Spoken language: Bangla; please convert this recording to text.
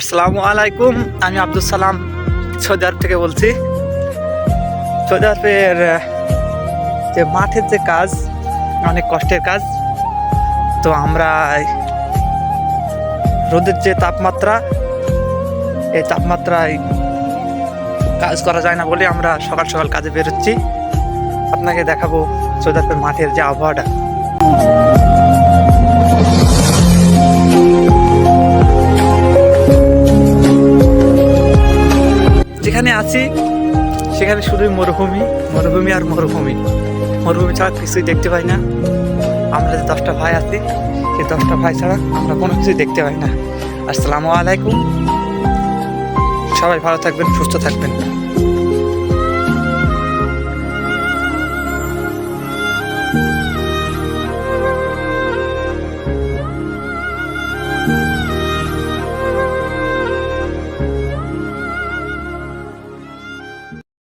আসসালামু আলাইকুম, আমি আব্দুল সালাম, সৌদি আরব থেকে বলছি। সৌদি আরবের যে মাঠের যে কাজ, অনেক কষ্টের কাজ, তো আমরা রোদের যে তাপমাত্রা, এই তাপমাত্রায় কাজ করা যায় না বলে আমরা সকাল সকাল কাজে বেরোচ্ছি। আপনাকে দেখাবো সৌদি আরবের মাঠের যে আবহাওয়াটা। যেখানে আছি, সেখানে শুধুই মরুভূমি মরুভূমি আর মরুভূমি। মরুভূমি ছাড়া কিছুই দেখতে পাই না। আমরা যে দশটা ভাই আছি, সেই দশটা ভাই ছাড়া আমরা কোনো কিছুই দেখতে পাই না। আসসালামু আলাইকুম। সবাই ভালো থাকবেন, সুস্থ থাকবেন।